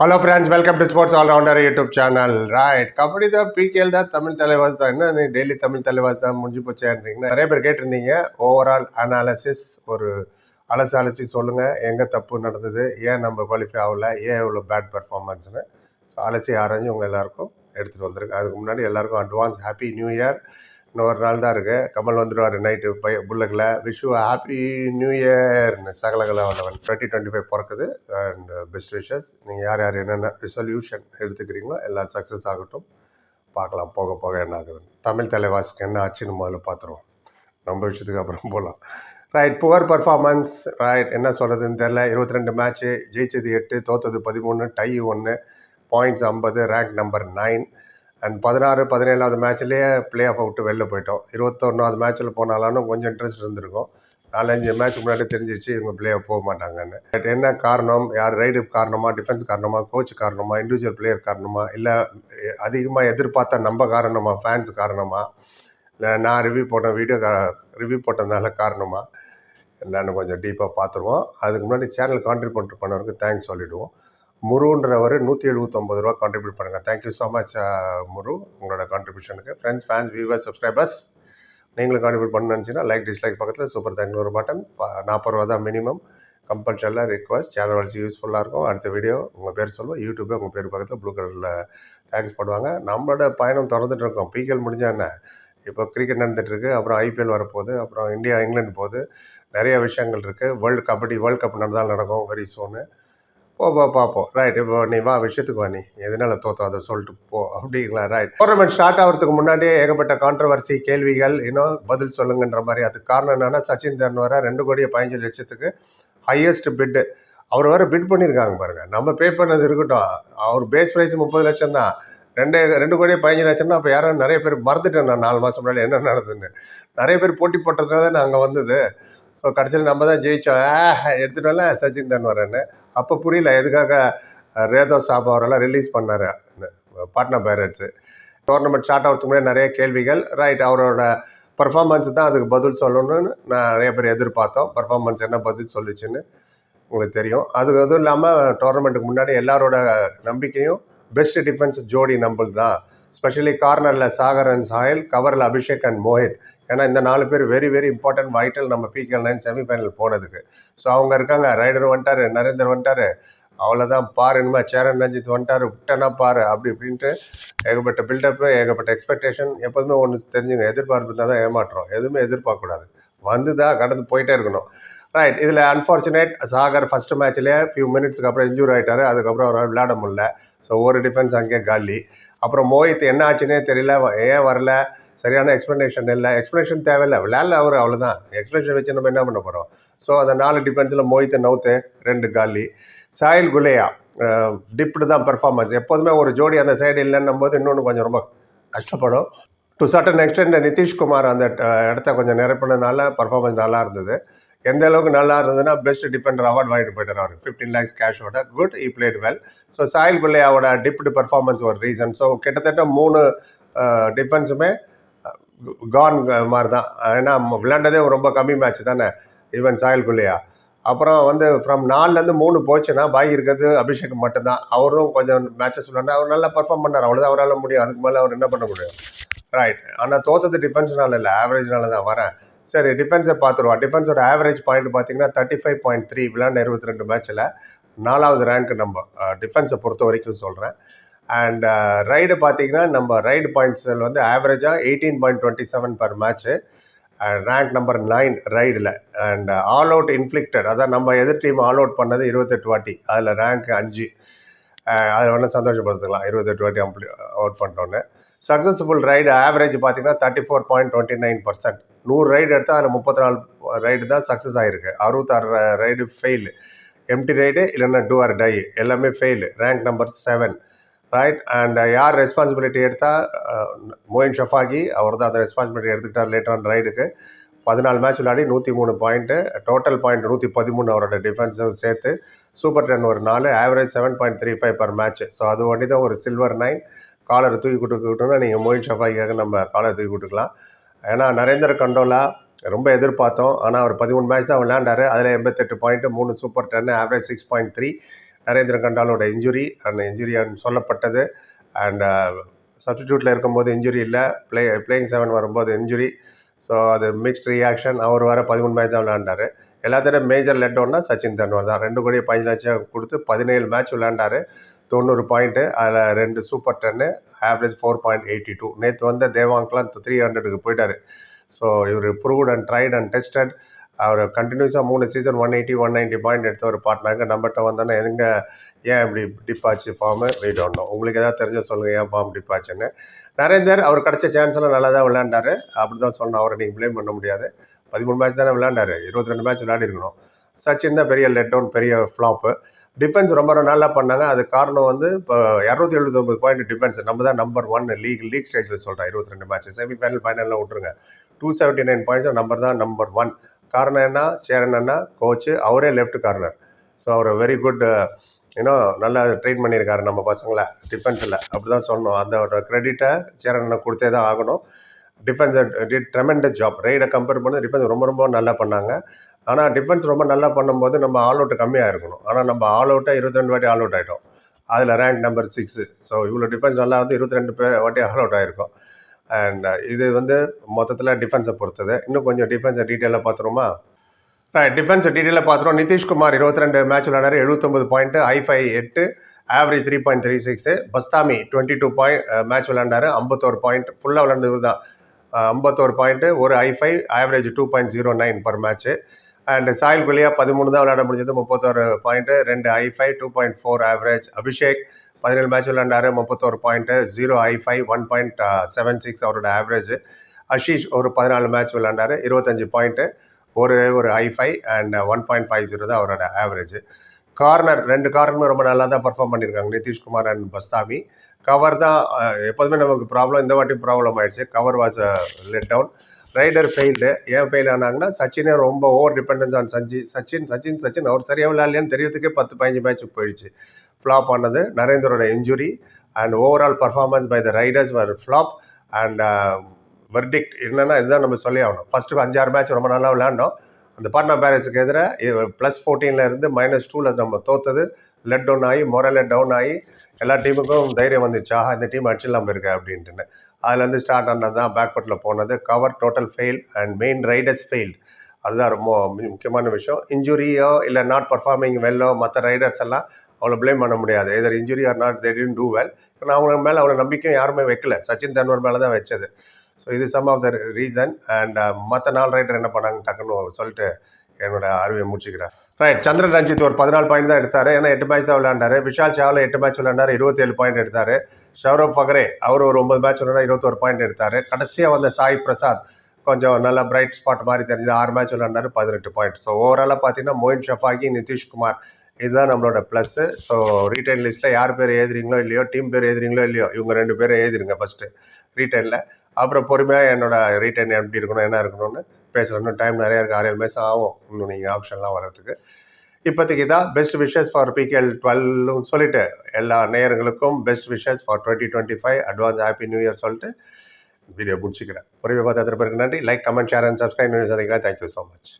Hello friends welcome to sports allrounder YouTube channel right kabaddi தான் PKL தான் தமிழ் தலைவாஸ் தான். என்ன நீ டெய்லி தமிழ் தலைவாஸ் தான் முடிஞ்சு போச்சேன்றீங்கன்னா நிறைய பேர் கேட்டிருந்தீங்க. ஓவரால் அனாலிசிஸ் ஒரு அலசி அலசி சொல்லுங்கள் எங்கே தப்பு நடந்தது? ஏன் நம்ம குவாலிஃபை ஆகல? ஏன் இவ்வளோ பேட் பர்ஃபார்மன்ஸ்னு ஸோ அலசி ஆராய்ஞ்சு உங்கள் எல்லாருக்கும் எடுத்துகிட்டு வந்திருக்கு அதுக்கு முன்னாடி எல்லாருக்கும் அட்வான்ஸ் ஹாப்பி நியூ இயர் இன்னொரு நாள் தான் இருக்குது கமல் வந்துடுவார் நைட்டு பை புல்லக்கில் wish happy new இயர்னு Sakalakala Vallavan twenty twenty five பிறக்குது. அண்ட் பெஸ்ட் விஷஸ் நீங்கள் யார் யார் என்னென்ன ரிசல்யூஷன் எடுத்துக்கிறீங்களோ எல்லாம் சக்ஸஸ் ஆகட்டும். பார்க்கலாம். போக போக என்ன ஆகுது தமிழ் தலைவாசிக்கு என்ன ஆச்சுன்னு முதல்ல பார்த்துருவோம். நம்ம விஷயத்துக்கு அப்புறம் போகலாம் ரைட் புவர் பர்ஃபார்மன்ஸ் ரைட் என்ன சொல்கிறதுன்னு தெரில இருபத்தி ரெண்டு மேட்ச்சு ஜெயிச்சது எட்டு தோத்தது பதிமூணு டை ஒன்று பாயிண்ட்ஸ் ஐம்பது ரேங்க் நம்பர் நைன் அண்ட் பதினாறு பதினேழாவது மேட்ச்லேயே ப்ளே ஆஃப் விட்டு வெளில போயிட்டோம். இருபத்தொன்னாவது மேட்ச்சில் போனாலும் கொஞ்சம் இன்ட்ரெஸ்ட் இருந்திருக்கும். நாலஞ்சு மேட்ச் முன்னாடி தெரிஞ்சிச்சு இவங்க பிளே ஆஃப் போக மாட்டாங்கன்னு. பட் என்ன காரணம்? யார் ரைடு காரணமாக டிஃபென்ஸ் காரணமா கோச் காரணமாக இண்டிவிஜுவல் பிளேயர் காரணமா இல்லை அதிகமாக எதிர்பார்த்த நம்ம காரணமாக ஃபேன்ஸ் காரணமாக நான் ரிவ்யூ போட்ட வீடியோ ரிவ்யூ போட்டதுனால காரணமாக என்னென்னு கொஞ்சம் டீப்பாக பார்த்துருவோம். அதுக்கு முன்னாடி சேனல் கான்ட்ரிபியூட் பண்ணவருக்கு தேங்க்ஸ் சொல்லிவிடுவோம் முருன்றவர் நூற்றி எழுபத்தொம்பது ரூபா கான்ட்ரிபியூட் பண்ணுங்கள் தேங்க்யூ ஸோ மச் முரு. உங்களோட கான்ட்ரிபியூஷனுக்கு ஃப்ரெண்ட்ஸ் ஃபேன்ஸ் வியூவர்ஸ் சப்ஸ்கிரைபர்ஸ் நீங்களும் கான்ட்ரிபியூட் பண்ண நினச்சிங்கன்னா லைக் டிஸ்லைக் பக்கத்தில் சூப்பர் தேங்க்னு ஒரு பட்டன் நாற்பது ரூபா தான் மினிமம் கம்பல்சரியாக ரிக்வஸ்ட் சேனல் வளர்ச்சி யூஸ்ஃபுல்லாக இருக்கும். அடுத்த வீடியோ உங்கள் பேர் சொல்லுவோம். யூடியூபே உங்கள் பேர் பக்கத்தில் ப்ளூ கலரில் தேங்க்ஸ் பண்ணுவாங்க நம்மளோட பயணம் திறந்துட்டு இருக்கோம். பிகேல் முடிஞ்சா என்ன? இப்போ கிரிக்கெட் நடந்துகிட்ருக்கு அப்புறம் ஐபிஎல் வரப்போகுது. அப்புறம் இந்தியா இங்கிலாந்து போகுது. நிறைய விஷயங்கள் இருக்குது வேர்ல்டு கபடி வேர்ல்டு கப் நடந்தால் நடக்கும். வெரி சோனு போ போ பார்ப்போம் ரைட் இப்போ நீ வா விஷயத்துக்கு வா நீ. எதனால தோத்தோ அதை சொல்லிட்டு போ அப்படிங்களா? ரைட் டோர்னமெண்ட் ஸ்டார்ட் ஆகிறதுக்கு முன்னாடியே ஏகப்பட்ட கான்ட்ரவர்சி கேள்விகள் இன்னும் பதில் சொல்லுங்கன்ற மாதிரி. அதுக்கு காரணம் என்னன்னா சச்சின் தெண்டுல்கரை ரெண்டு கோடியே பதினஞ்சு லட்சத்துக்கு ஹையஸ்ட் பிட்டு அவர் வேறு பிட் பண்ணியிருக்காங்க பாருங்கள் நம்ம பே பண்ணது இருக்கட்டும். அவர் பேஸ் ப்ரைஸ் முப்பது லட்சம் தான். ரெண்டு ரெண்டு கோடியே பதினஞ்சு லட்சம்னா அப்போ யாரும் நிறைய பேர் மறந்துட்டேன் நான் நாலு மாதம் முன்னாடி என்ன நடந்ததுன்னு. நிறைய பேர் போட்டி போட்டதுனால தான் அங்கே வந்தது. ஸோ கடைசியில் நம்ம தான் ஜெயித்தோம் ஆ எடுத்துட்டோம்ல சச்சின் தெண்டுல்கர்னு அப்போ புரியல எதுக்காக ரேதோ சாப் அவரெல்லாம் ரிலீஸ் பண்ணார் பாட்னா பைரட்ஸு. டோர்னமெண்ட் ஸ்டார்ட் ஆகிறதுக்கு முன்னாடி நிறைய கேள்விகள். ரைட் அவரோட பர்ஃபார்மன்ஸ் தான் அதுக்கு பதில் சொல்லணும்னு நான் நிறைய பேர் எதிர்பார்த்தோம். பர்ஃபார்மன்ஸ் என்ன பதில் சொல்லிச்சுன்னு. உங்களுக்கு தெரியும். அது அதுவும் இல்லாமல் டோர்னமெண்ட்டுக்கு முன்னாடி எல்லாரோட நம்பிக்கையும் பெஸ்ட் டிஃபென்ஸ் ஜோடி நம்பல் தான் ஸ்பெஷலி கார்னரில் சாகர் அண்ட் சாயல் கவரில் அபிஷேக் அண்ட் மோஹித் ஏன்னா இந்த நாலு பேர் வெரி வெரி இம்பார்ட்டன்ட் வைட்டல் நம்ம பிகேஎல் நைன் செமிஃபைனல் போனதுக்கு. ஸோ அவங்க இருக்காங்க. ரைடர் வந்துட்டார் நரேந்தர் வந்துட்டார். அவ்வளோதான் பாரு இனிமே சேரன் ரஞ்சித் வந்துட்டார். விட்டனா பாரு அப்படி இப்படின்ட்டு ஏகப்பட்ட பில்டப்பு ஏகப்பட்ட எக்ஸ்பெக்டேஷன் எப்போதுமே ஒன்று தெரிஞ்சுங்க. எதிர்பார்ப்பு தான் தான் ஏமாற்றோம். எதுவுமே எதிர்பார்க்கக்கூடாது. வந்துதான் கடந்து போயிட்டே இருக்கணும். ரைட் இதில் அன்ஃபார்ச்சுனேட் சாகர் ஃபஸ்ட் மேட்ச்லேயே ஃபியூ மினிட்ஸ்க்கு அப்புறம் இன்ஜூர் ஆகிட்டார் அதுக்கப்புறம் அவரால் விளையாட முடியல. ஸோ ஒரு டிஃபென்ஸ் அங்கேயே காலி. அப்புறம் மோஹித் என்ன ஆச்சுன்னே தெரியல. ஏன் வரல? சரியான எக்ஸ்ப்ளனேஷன் இல்லை. எக்ஸ்ப்ளனேஷன் தேவையில்லை. விளையாடல அவர் அவ்வளோதான் எக்ஸ்ப்ளனேஷன் வச்சு நம்ம என்ன பண்ண போகிறோம் ஸோ அந்த நாலு டிஃபென்ஸில் மோஹித்தை நவுத்து ரெண்டு காலி. சாயில் குலேயா டிப்டு தான் பெர்ஃபார்மன்ஸ் எப்போதுமே ஒரு ஜோடி அந்த சைடு இல்லைன்னும் போது இன்னொன்று கொஞ்சம் ரொம்ப கஷ்டப்படும். டு சட்டன் எக்ஸ்டெண்ட் நிதிஷ்குமார் அந்த இடத்த கொஞ்சம் நிரப்பினதுனால பர்ஃபார்மன்ஸ் நல்லா இருந்தது. எந்த அளவுக்கு நல்லா இருந்ததுன்னா பெஸ்ட் டிஃபெண்டர் அவார்ட் வாங்கிட்டு போயிட்டார் அவர். Fifteen lakhs கேஷோட good he played well so Sahil பிள்ளையாவோட டிப்டு பர்ஃபார்மன்ஸ் ஒரு ரீசன் ஸோ கிட்டத்தட்ட மூணு டிஃபென்ஸுமே கான் மாதிரி தான் ஏன்னா விளையாண்டதே ரொம்ப கம்மி மேட்ச் தானே ஈவன் சாயில் பிள்ளையா. அப்புறம் வந்து ஃப்ரம் நாலுலேருந்து மூணு போச்சுன்னா பாக்கி இருக்கிறது அபிஷேக் மட்டும்தான். அவரும் கொஞ்சம் மேட்சஸ் விளையாண்டா அவர் நல்லா பர்ஃபார்ம் பண்ணார். அவ்வளோதான் அவரால் முடியும். அதுக்கு மேலே அவர் என்ன பண்ண முடியும்? ரைட் ஆனால் தோத்தது டிஃபென்ஸ்னால இல்லை ஆவரேஜ்னால தான் வரேன். சரி டிஃபென்ஸை பார்த்துருவோம் டிஃபென்ஸோட ஆவரேஜ் பாயிண்ட் பார்த்தீங்கன்னா தேர்ட்டி ஃபைவ் பாயிண்ட் த்ரீ விளாண்ட இருபத்தி ரெண்டு மேட்ச்சில் நாலாவது ரேங்க் நம்ம டிஃபென்ஸை பொறுத்த வரைக்கும் சொல்கிறேன் அண்ட் ரைடு பார்த்தீங்கன்னா நம்ம ரைடு பாயிண்ட்ஸில் வந்து ஆவரேஜாக eighteen point twenty seven per match rank number nine ரைடில் and all out inflicted அதான் நம்ம எதிர் டீம் ஆல் அவுட் பண்ணது இருபத்தெட்டு வாட்டி. அதில் ரேங்க் அஞ்சு. அதில் வேணால் சந்தோஷப்படுத்துக்கலாம். இருபத்தெட்டு வாட்டி அம்ப்ளி அவுட் பண்ணிட்டோன்னு சக்ஸஸ்ஃபுல் ரைடு ஆவரேஜ் பார்த்தீங்கன்னா thirty four point twenty nine percent நூறு ரைடு எடுத்தால் அதில் முப்பத்தி நாலு ரைடு தான் சக்ஸஸ் ஆகிருக்கு அறுபத்தாறு ரைடு ஃபெயில் எம்டி ரைடு இல்லைன்னா டூ ஆர் டை எல்லாமே fail rank number seven right and யார் ரெஸ்பான்சிபிலிட்டி எடுத்தால் மோயின் ஷஃபாகி அவர் தான் அந்த ரெஸ்பான்சிபிலிட்டி எடுத்துக்கிட்டார் லேட்டர் ஆன் ரைடுக்கு பதினாலு மேட்ச் விளையாடி நூற்றி மூணு பாயிண்ட்டு டோட்டல் பாயிண்ட் நூற்றி பதிமூணு அவரோட டிஃபென்ஸும் சேர்த்து சூப்பர் டென் ஒரு நாலு average seven point three five per match so அது ஒண்டி தான் ஒரு சில்வர் நைன் காலரை தூக்கி கொடுத்துக்கிட்டோம்னா நீங்கள் மோயின் ஷஃபாகிக்காக நம்ம காலரை தூக்கி கொடுக்கலாம். ஏன்னா நரேந்தர் கண்டோலா ரொம்ப எதிர்பார்த்தோம். ஆனால் அவர் பதிமூணு மேட்ச் தான் விளையாண்டார். அதில் எண்பத்தெட்டு பாயிண்ட்டு மூணு super ten average six point three Narendra கண்டாலோட injury அந்த இன்ஜுரி சொல்லப்பட்டது. அண்ட் சப்ஸ்டியூட்டில் uh, இருக்கும்போது இன்ஜுரி இல்லை. ப்ளே பிளேயிங் செவன் வரும்போது இன்ஜுரி ஸோ அது மிக்ஸ்ட் ரியாக்ஷன் அவர் வர பதிமூணு மேட்ச் தான் விளையாண்டார். எல்லாத்தையும் மேஜர் லெட் ஒன்னா சச்சின் தெண்டுல்கர் தான். ரெண்டு கோடி பதினஞ்சு லட்சம் கொடுத்து பதினேழு மேட்ச் விளையாண்டாரு. தொண்ணூறு பாயிண்ட்டு அதில் ரெண்டு சூப்பர் டென்னு average four point eighty two நேற்று வந்த தேவாங்க்லாம் த்ரீ ஹண்ட்ரடுக்கு போயிட்டார். ஸோ இவர் proved and tried and tested அவர் கண்டினியூஸாக மூணு season one eighty one ninety point எடுத்து ஒரு பாட்டினாங்க நம்மகிட்ட வந்தோன்னே எதுங்க ஏன் இப்படி டிப் ஆச்சு ஃபார்மு வெயிட் பண்ணணும் உங்களுக்கு எதாவது தெரிஞ்ச சொல்லுங்கள் ஏன் ஃபார்ம் டிப் ஆச்சுன்னு. நரேந்தர் அவர் கிடச்ச சான்ஸ்லாம் நல்லா தான் விளையாண்டாரு. அப்படி தான் சொன்னோம் அவரை நீங்கள் ப்ளேம் பண்ண முடியாது. பதிமூணு மேட்ச் தானே விளையாண்டாரு. இருபத்தி ரெண்டு மேட்ச் விளையாடி இருக்கணும். சச்சின் தான் பெரிய லெட் டவுன் பெரிய ஃப்ளாப்பு டிஃபென்ஸ் ரொம்ப நல்லா பண்ணாங்க. அது காரணம் வந்து இப்போ இரநூத்தி எழுபத்தொம்பது பாயிண்ட் டிஃபென்ஸ் நம்ம தான் நம்பர் ஒன் லீக் லீக் ஸ்டேஜில் சொல்கிறேன் இருபத்தி ரெண்டு மேட்ச் செமிஃபைனல் ஃபைனலில் விட்டுருங்க. Two seventy nine points number தான் நம்பர் ஒன் காரணம் என்ன? சேரன் அண்ணா கோச்சு அவரே லெஃப்ட் கார்னர் ஸோ அவர் வெரி குட் இன்னும் நல்லா ட்ரெயின் பண்ணியிருக்காரு நம்ம பசங்களை டிஃபென்ஸில் அப்படி தான் சொன்னோம் அந்த க்ரெடிட்டை சேரன் அண்ணா கொடுத்தே தான் ஆகணும். டிஃபென்ஸ் டிட் ஜாப் ரெய்டை கம்பேர் பண்ணி டிஃபென்ஸ் ரொம்ப ரொம்ப நல்லா பண்ணாங்க. ஆனால் டிஃபென்ஸ் ரொம்ப நல்லா பண்ணும்போது நம்ம ஆல் அவுட் கம்மியாக இருக்கணும். ஆனால் நம்ம ஆல் அவுட்டாக இருபத்தி ரெண்டு வாட்டி ஆல் அவுட் ஆகிட்டோம் அதில் ரேங்க் நம்பர் சிக்ஸு ஸோ இவ்வளோ டிஃபென்ஸ் நல்லா வந்து இருபத்தி ரெண்டு பேர் வாட்டி ஆல் அவுட் ஆகிருக்கும் அண்ட் uh, இது வந்து மொத்தத்தில் டிஃபென்ஸை பொறுத்தது. இன்னும் கொஞ்சம் டிஃபென்ஸை டீட்டெயிலாக பார்த்துருமா டிஃபென்ஸ் டீட்டெயிலாக பார்த்துருவோம் நிதிஷ்குமார் இருபத்தி ரெண்டு மேட்ச் விளையாடுற எழுபத்தொம்பது பாயிண்ட்டு ஐஃபை எட்டு average three point three six பஸ்தாமி twenty two point match விளையாண்டாரு. ஐம்பத்தோரு பாயிண்ட் ஃபுல்லாக விளையாண்டது தான் ஐம்பத்தோரு பாயிண்ட்டு ஒரு ஐஃபை average two point zero nine per match and soil Gulia பதிமூணு தான் விளையாட முடிஞ்சது முப்பத்தோரு பாயிண்ட்டு ரெண்டு ஐஃபை two point four average Abhishek பதினேழு மேட்ச் விளையாண்டாரு முப்பத்தோரு பாயிண்ட்டு ஜீரோ ஐஃபை ஒன் பாயிண்ட் செவன் சிக்ஸ் அவரோட ஆவரேஜ் அஷீஷ் ஒரு பதினாலு மேட்ச் விளையாண்டாரு இருபத்தஞ்சு பாயிண்ட்டு ஒரு ஒரு ஐஃபை and one point five zero தான் அவரோட ஆவரேஜ் கார்னர் ரெண்டு கார்னருமே ரொம்ப நல்லா தான் பர்ஃபார்ம் பண்ணியிருக்காங்க நிதிஷ்குமார் அண்ட் பஸ்தாமி. கவர் தான் எப்போதுமே நமக்கு ப்ராப்ளம் இந்த வாட்டி ப்ராப்ளம் ஆயிடுச்சு. Cover was let down raider failed ஏன் ஃபெயில் ஆனாங்கன்னா சச்சினே ரொம்ப ஓவர் டிபெண்டன்ஸ் ஆன் சஞ்சி. சச்சின் சச்சின் சச்சின் அவர் சரியாக விளையாடலையான்னு தெரியறதுக்கே பத்து பதினஞ்சு மேட்ச் போயிடுச்சு. ஃப்ளாப் ஆனது நரேந்திரோட injury and overall performance by the raiders were flop and verdict என்னென்னா இதுதான் நம்ம சொல்லி ஆகணும். ஃபஸ்ட்டு அஞ்சாறு மேட்ச் ரொம்ப நல்லா விளையாண்டோம். அந்த பாட்னா பேரன்ஸுக்கு எதிராக ப்ளஸ் ஃபோர்டீனில் இருந்து மைனஸ் டூவில் நம்ம தோத்தது. லெட் டவுன் ஆகி மொரலில் டவுன் ஆகி எல்லா டீமுக்கும் தைரியம் வந்துச்சு. ஆஹா இந்த டீம் அடிச்சிடலாம் இருக்கு அப்படின்ட்டுன்னு. அதுலேருந்து ஸ்டார்ட் ஆனது தான் பேக்வர்ட்டில் போனது. Cover total fail and main raiders fail அதுதான் ரொம்ப முக்கியமான விஷயம். இன்ஜுரியோ இல்லை நாட் பர்ஃபார்மிங் வெல்லோ மற்ற ரைடர்ஸ் எல்லாம் அவ்வளோ ப்ளேம் பண்ண முடியாது. Either injury or not they do well நான் அவங்க மேலே அவ்வளோ நம்பிக்கையும் யாருமே வைக்கல. சச்சின் தெண்டுல்கர் மேலே தான் வச்சது. ஸோ இது some of the reason and மற்ற நாலு ரைடர் என்ன பண்ணாங்க டக்குன்னு சொல்லிட்டு என்னோட அறிவை முடிச்சுக்கிறேன் ரைட் சந்திரன் ரஞ்சித் ஒரு பதினாலு பாயிண்ட் தான் எடுத்தார். ஏன்னா எட்டு மேட்ச் தான் விளையாண்டாரு. விஷால் சாவில் எட்டு மேட்ச் விளையாண்டார். இருபத்தேழு பாயிண்ட் எடுத்தார். சௌரவ் ஃபகரே அவர் ஒரு ஒன்பது மேட்ச் விளையாண்டா இருபத்தொரு பாயிண்ட் எடுத்தார். கடைசியாக வந்த சாய் பிரசாத் கொஞ்சம் நல்லா பிரைட் ஸ்பாட் மாதிரி தெரிஞ்சது ஆறு மேட்ச் விளையாண்டாரு. பதினெட்டு பாயிண்ட் ஸோ ஓவராலாக பார்த்தீங்கன்னா மோயின் ஷஃபாகி நிதிஷ்குமார் இதுதான் நம்மளோட ப்ளஸ்ஸு ஸோ ரீட்டைன் லிஸ்ட்டில் யார் பேர் எழுதுறீங்களோ இல்லையோ டீம் பேர் எழுதுறீங்களோ இல்லையோ இவங்க ரெண்டு பேரும் எழுதிருங்க ஃபஸ்ட்டு ரீட்டைனில் அப்புறம் பொறுமையாக என்னோட ரீட்டைன் எப்படி இருக்கணும் என்ன இருக்கணும்னு பேசுகிறோம் டைம் நிறையா இருக்குது ஆறு ஏழு மாதம் ஆகும். இன்னும் நீங்கள் ஆப்ஷன்லாம் வர்றதுக்கு. இப்போதைக்கு தான் பெஸ்ட் விஷஸ் ஃபார் பிகேஎல் டுவெல்லும் சொல்லிட்டு எல்லா நேயர்களுக்கும் best wishes for twenty twenty five advance happy new year சொல்லிட்டு வீடியோ முடிச்சுக்கிறேன். பொறுமையாக பார்த்து பிறகு நன்றி. Like comment share and subscribe news சந்திக்கிறேன். Thank you so much